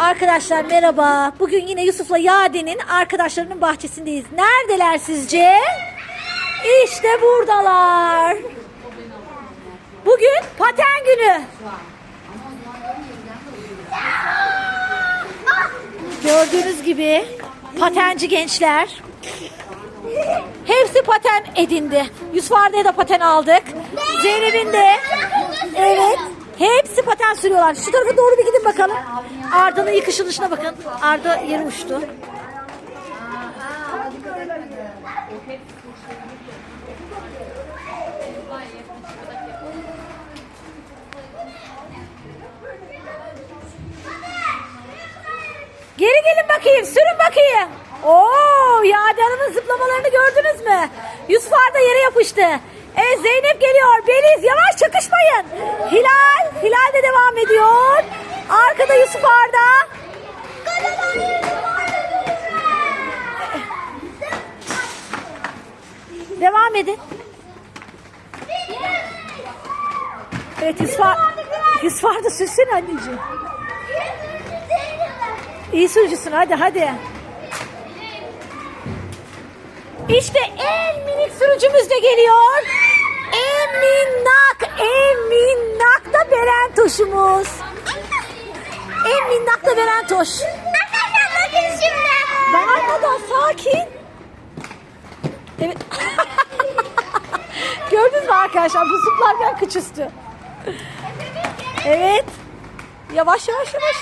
Arkadaşlar merhaba. Bugün yine Yusuf'la Yaden'in arkadaşlarının bahçesindeyiz. Neredeler sizce? İşte buradalar. Bugün paten günü. Gördüğünüz gibi patenci gençler. Hepsi paten edindi. Yusuf Arda'ya da paten aldık. Zeynep'in de. Evet. Hepsi paten sürüyorlar. Şu tarafa doğru bir gidin bakalım. Arda'nın yıkışılışına bakın. Arda yere uçtu. Geri gelin bakayım. Sürün bakayım. Oo, Yadi Hanım'ın zıplamalarını gördünüz mü? Yusuf Arda yere yapıştı. Evet Zeynep geliyor. Beliz yavaş çakışmayın. Hilal, Hilal de devam ediyor. Arkada Yusuf Arda. Devam edin. Evet Yusuf Arda, Yusuf Arda sürsün anneciğim. İyi sürücüsün hadi hadi. İşte en minik sürücümüz de geliyor. Toş'umuz. En minnak da Beren Toş. Bakın şimdi. Bağırmadan sakin. Evet. Gördünüz mü arkadaşlar bu zıplarken kıç üstü. Evet. Yavaş yavaş yavaş.